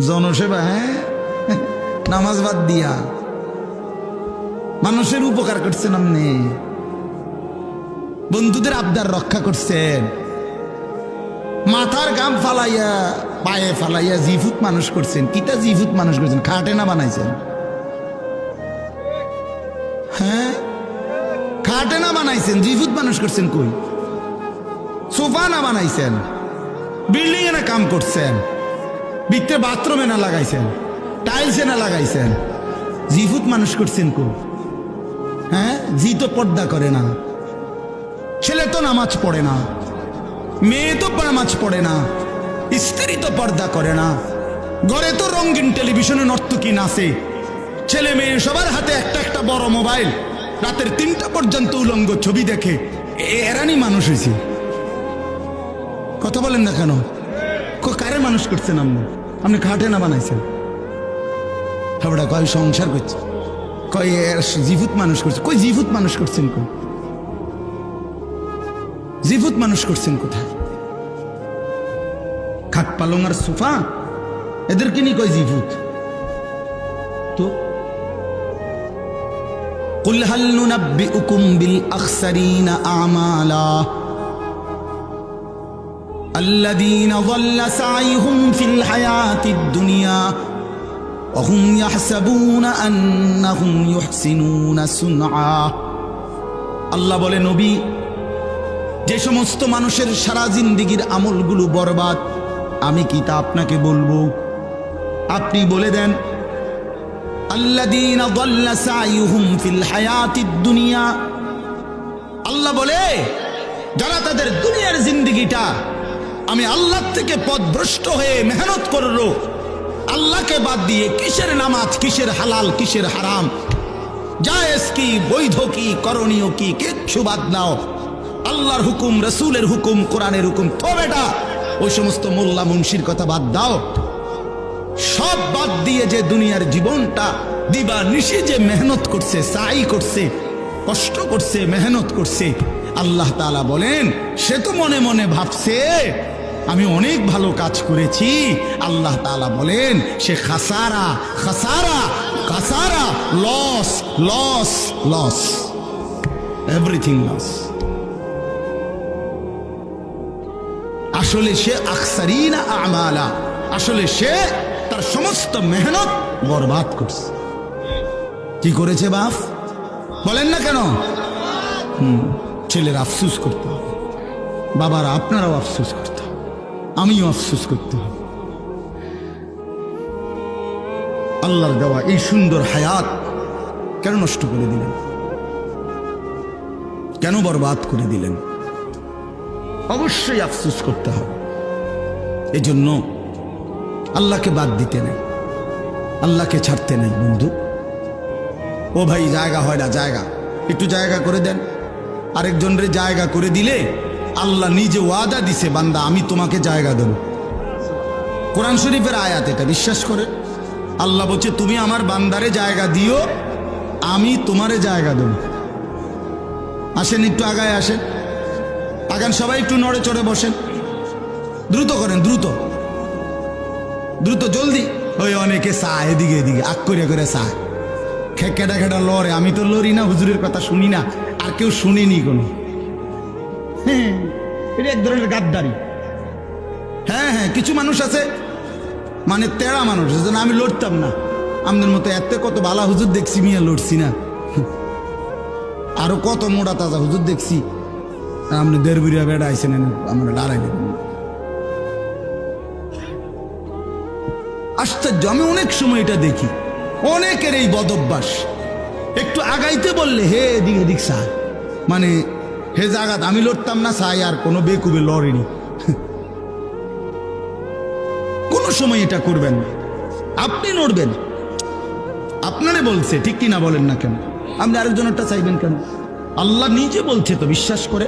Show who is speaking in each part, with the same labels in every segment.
Speaker 1: জনসেবা হ্যাঁ? নামাজ বাদ দিয়া। মানুষের উপকার করছেন আপনি। বন্ধুদের আবদার রক্ষা করছেন। মাথার গাম ফালাইয়া, পায়ে ফালাইয়া জিফুত মানুষ করছেন। কিতা জিফুত মানুষ করছেন? খাটে না বানাইছেন? হ্যাঁ? খাটে না বানাইছেন? জিফুত মানুষ করছেন কই? সোফা না বানাইছেন? বিল্ডিং এ না কাম করছেন? ভিতরে বাথরুমে না লাগাইছেন টাইলসে না লাগাইছেন। জিফুত মানুষ করছেন কো? হ্যাঁ? জি তো পর্দা করে না। ছেলে তো নামাজ পড়ে না। মেয়ে তো নামাজ পড়ে না। স্ত্রী তো পর্দা করে না। ঘরে তো রঙিন টেলিভিশনে নর্তকী নাচে। ছেলে মেয়ে সবার হাতে একটা একটা বড় মোবাইল রাতের তিনটা পর্যন্ত উলঙ্গ ছবি দেখে। এরানি মানুষ হয়েছে কথা বলেন না কেন? কারে মানুষ করছেন আপনি আপনি খাটে না বানাইছেন হাবড়া কয় সংসার করছে কয় এর জিভুত মানুষ করছে কই জিভুত মানুষ করছেন কই জিভুত মানুষ করছেন কোথায় খাট পালং আর সোফা এদেরকে নিয়ে কয় জিভুত তো قل هل ننبئكم بالأخسرين أعمالا الذين ضل سعيهم في الحياة الدنيا وهم يحسبون أنهم يحسنون صنعا আল্লাহ বলে, নবী, যে সমস্ত মানুষের সারা জিন্দিগির আমলগুলো বরবাদ, আমি কি তা আপনাকে বলব? আপনি বলে দেন আল্লাহ বলে, যারা তাদের দুনিয়ার জিন্দিগিটা আমি আল্লাহ থেকে পথভ্রষ্ট হয়ে মেহনত করল আল্লাহকে বাদ দিয়ে কিসের নামাজ, কিসের হালাল, কিসের হারাম? জায়েজ কি, বৈধ কি, করণীয় কি, কিচ্ছু বাদ নাও। আল্লাহর হুকুম, রসুলের হুকুম, কোরআনের হুকুম, তো বেটা, ওই সমস্ত মোল্লা মুন্সির কথা বাদ দাও। সব বাদ দিয়ে যে দুনিয়ার জীবনটা দিবা নিশে যে মেহনত করছে, সাই করছে, কষ্ট করছে, মেহনত করছে, আল্লাহ তাআলা বলেন, সে তো মনে মনে ভাবছে আমি অনেক ভালো কাজ করেছি। আল্লাহ তাআলা বলেন সে খাসারা খাসারা খাসারা loss loss loss everything loss আসলে সে আকসারিনা আমালা আসলে সে তার সমস্ত মেহনত বরবাদ করছে। কি করেছে বাপ? বলেন না কেন? হুম, ছেলের আফসুস করতে হবে। বাবারা আপনারাও আফসুস করতে আমিও আফসুস করতে হবে। আল্লাহর দেওয়া এই সুন্দর হায়াত কেন নষ্ট করে দিলেন? কেন বরবাদ করে দিলেন? অবশ্যই আফসুস করতে হবে। এজন্য আল্লাহকে বাদ দিতে নেই। আল্লাহকে ছাড়তে নেই, বন্ধু। ও ভাই, জায়গা হয় না, জায়গা। একটু জায়গা করে দেন। আরেকজনের জায়গা করে দিলে আল্লাহ নিজে ওয়াদা দিছে, বান্দা, আমি তোমাকে জায়গা দেব। কোরআন শরীফের আয়াত এটা, বিশ্বাস করে। আল্লাহ বলছে, তুমি আমার বান্দারে জায়গা দিও, আমি তোমারে জায়গা দেব। আসেন, একটু আগায় আসেন। আগান, সবাই একটু নড়ে চড়ে বসেন। দ্রুত করেন, দ্রুত। দ্রুত, জলদি। ওই অনেকে চা এদিকে এদিকে আক করে করে চা খেকেটা খেটা লড়ে, আমি তো লড়ি না, হুজুরের কথা শুনি না, আর কেউ শুনিনি কোনো। হ্যাঁ। এটা এক ধরনের গাদ্দারি। হ্যাঁ হ্যাঁ কিছু মানুষ আছে মানে তেড়া মানুষ যেন আমি লড়তাম না। আমাদের মতো এত কত বালা হুজুর দেখছি, মিয়া লড়ছি না। আরও কত মোটা তাজা হুজুর দেখছি। আপনি দেড় বুড়িয়া বেড়া আইসেন আমরা লড়াই দেবেন আশ্চর্য, আমি অনেক সময় এটা দেখি। অনেকের এই বদভ্যাস। একটু আগাইতে বললে, হে এদিক এদিক সাই মানে হে জাগাত, আমি লড়তাম না সাই আর কোনো বেকুবে লড়েনি। কোনো সময় এটা করবেন আপনি নড়বেন আপনারে বলছে, ঠিক কিনা বলেন না কেন? আপনি আরেকজনেরটা চাইবেন কেন? আল্লাহ নিজে বলছে তো, বিশ্বাস করে।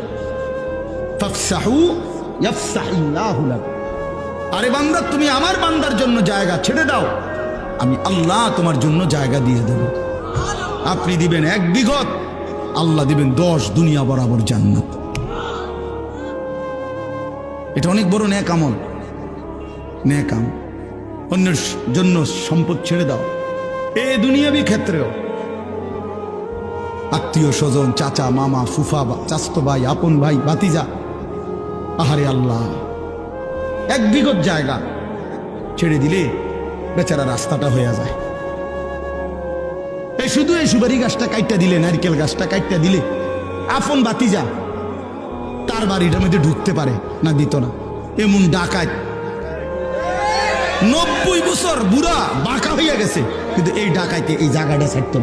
Speaker 1: আরে বান্দা, তুমি আমার বান্দার জন্য জায়গা ছেড়ে দাও। আমি আল্লাহ তোমার জন্য জায়গা দিয়ে দেব। আপনি দিবেন এক বিঘত। আল্লাহ দিবেন দশ দুনিয়া বরাবর জান্নাত। এটা অনেক বড় ন্যাক আমল। ন্যাক আমল অন্যের জন্য সম্পদ ছেড়ে দাও। এ দুনিয়াবি ক্ষেত্রেও। আত্মীয় স্বজন, চাচা, মামা, ফুফা, বা চাস্তো ভাই, আপন ভাই বাতিজা আহারে আল্লাহ। এক বিগত জায়গা ছেড়ে দিলে বেচারা রাস্তাটা হয়ে যায়। শুধু এই সুপারি গাছটা কাইটটা দিলে, নারকেল গাছটা কাইটটা দিলে, আপন বাতিজা, তার বাড়িটার মধ্যে ঢুকতে পারে না দিত না। এমন ডাকাত। নব্বই বছর বুড়া বাঁকা হইয়া গেছে, কিন্তু এই ডাকাইতে এই জায়গাটা ছাড়ত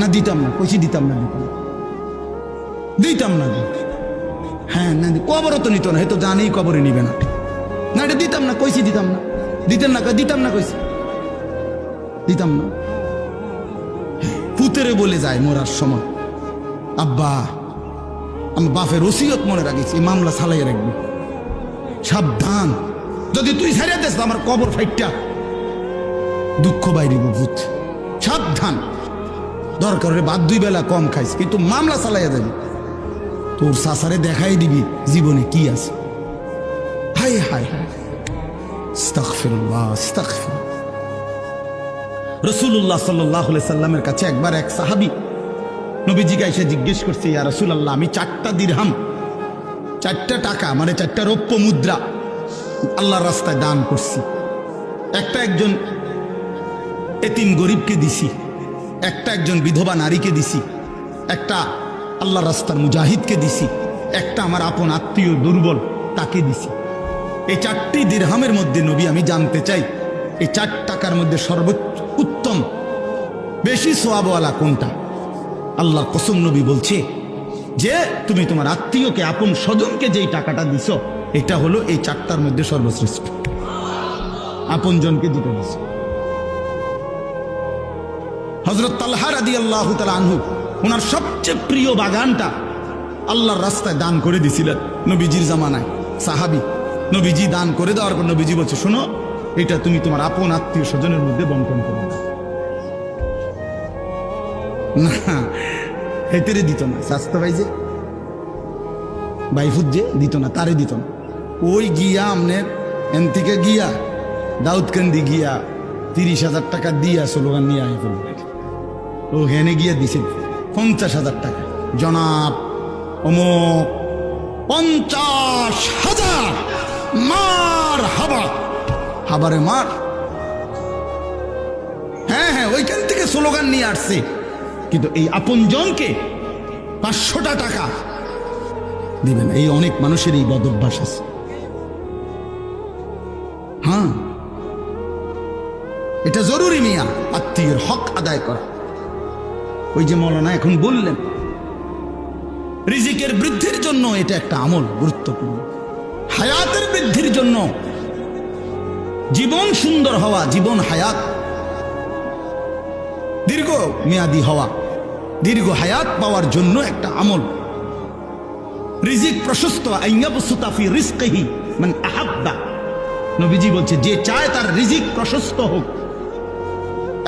Speaker 1: না। দিতাম না, কইছি দিতাম না দিতাম না। হ্যাঁ না কবরও তো নিত না হে তো জানেই কবরে নিবে না। না, এটা দিতাম না, কইছি দিতাম না। দিতেন না, দিতাম না, কইছি। দিতাম না। পুতেরে বলে যায় মরার সময়। আব্বা আমার বাপের ওসিয়ত মনে রাখিস এই মামলা সালাই রাখবি। সাবধান। যদি তুই ছাড়িয়ে দিস, আমার কবর ফাইটটা। দুঃখ বাইরিব ভূত। সাবধান। দরকার হলে বাদ দুই বেলা কম খাইস, কিন্তু মামলা চালাইয়া যাবি তোর সাসারে দেখাই দিবি জীবনে কি আছে। হাই হাই হাই রসুল্লাহ সাল্লাহ সাল্লামের কাছে একবার এক সাহাবি নবীজিকে এসে জিজ্ঞেস করছে, ইয়া রসুলাল্লাহ, আমি চারটা দিরহাম, চারটা টাকা মানে চারটা রৌপ্য মুদ্রা আল্লাহর রাস্তায় দান করছি। একটা একজন এতিম গরিবকে দিছি, একটা একজন বিধবা নারীকে দিছি, একটা আল্লাহ রাস্তার মুজাহিদকে দিছি, একটা আমার আপন আত্মীয় দুর্বল তাকে দিছি। এই চারটি দিরহামের মধ্যে নবী, আমি জানতে চাই, এই চার টাকার মধ্যে সর্বোচ্চ উত্তম। বেশি সোয়াবওয়ালা কোনটা? আল্লাহ কসম নবী বলছে যে, তুমি তোমার আত্মীয়কে, আপন স্বজনকে যেই টাকাটা দিছ, এটা হলো এই চারটার মধ্যে সর্বশ্রেষ্ঠ। আপন জনকে দিতে দিছ। হজরত তাল্হা রাদি আল্লাহ আনহু, ওনার সবচেয়ে প্রিয় বাগানটা আল্লাহর রাস্তায় দান করে দিছিলেন নবীজির জামানায়। সাহাবি, নবীজি দান করে দেওয়ার পর নবীজি বলছে, শোনো এটা তুমি তোমার আপন আত্মীয় স্বজনের মধ্যে বন্টন করো না। হেতেরে দিত না, স্বাস্থ্য ভাই যে বাইফুদ যে দিত না, তারে দিত না। ওই গিয়া আমনের এন থেকে গিয়া, দাউদকান্দি গিয়া, তিরিশ হাজার টাকা দিয়া স্লোগান নিয়ে আয় ফেলবে। ও হেনে গিয়া দিছে, পঞ্চাশ হাজার টাকা। জনাব অমুক পঞ্চাশ হাজার মার হাবা। হাবারে মার হ্যাঁ হ্যাঁ ওইখান থেকে স্লোগান নিয়ে আসছে। কিন্তু এই আপনজনকে পাঁচশোটা টাকা দিবেন এই অনেক মানুষের এই বদ অভ্যাস আছে। হ্যাঁ। এটা জরুরি মিয়া, আত্মীয়ের হক আদায় করা। ওই যে মৌলানা এখন বললেন, রিজিকের বৃদ্ধির জন্য এটা একটা আমল গুরুত্বপূর্ণ। হায়াতের বৃদ্ধির জন্য জীবন সুন্দর হওয়া, জীবন হায়াত। দীর্ঘ মেয়াদি হওয়া, দীর্ঘ হায়াত পাওয়ার জন্য একটা আমল। রিজিক প্রশস্ত রিস্কহি মানে আহাব্বা। নবীজি বলছে, যে চায় তার রিজিক প্রশস্ত হোক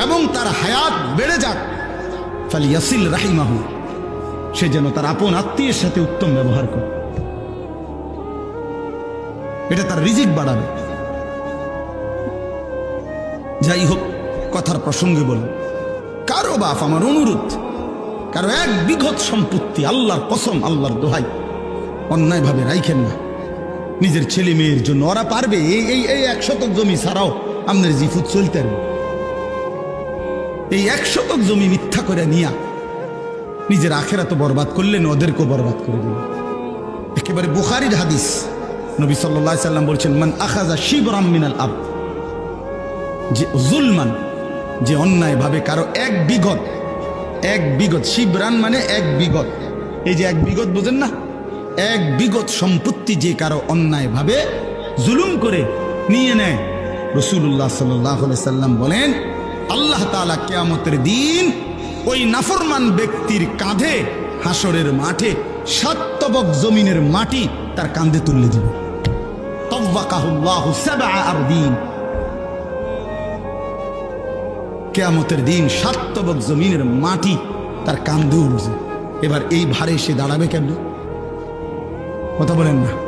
Speaker 1: এবং তার হায়াত বেড়ে যাক, ফালিয়াসিল রাহিমাহু। সে যেন তার আপন আত্মীয়ের সাথে উত্তম ব্যবহার করে। এটা তার রিজিক বাড়াবে। যাই হোক কথার প্রসঙ্গে বল কারও বাপ আমার অনুরোধ, কারও এক বিঘত সম্পত্তি আল্লাহর কসম, আল্লাহর দোহাই অন্যায়ভাবে রাইখেন না। নিজের ছেলে মেয়ের জন্য ওরা পারবে, এই এই এই এক শতক জমি ছাড়াও আপনার জিফুত চলতে এই এক শতক জমি মিথ্যা করে নিয়া নিজের আখেরা তো বরবাদ করলেন ওদেরকেও বরবাদ করে দিলেন একেবারে বুখারির হাদিস, নবী সাল্লাহ সাল্লাম বলছেন, মান আখাজা শিবরাম মিনাল আব যে জুলমান, যে অন্যায়ভাবে কারও এক বিগত এক বিগত, শিবরান মানে এক বিগত। এই যে এক বিগত বোঝেন না? এক বিগত সম্পত্তি যে কারও অন্যায়ভাবে জুলুম করে নিয়ে নেয়। রসুল্লাহ সাল্লাহ সাল্লাম বলেন, আল্লাহ তালা কেয়ামতের দিন ওই নাফরমান ব্যক্তির কাঁধে হাসরের মাঠে সাতবক জমিনের মাটি তার কাঁধে তুলে দিবে। তব্বাকাহুল্লাহু সাবআ আরদিন। কেয়ামতের দিন সাতবক জমিনের মাটি তার কান্দে উঠছে এবার এই ভারে সে দাঁড়াবে কেন কথা বলেন না।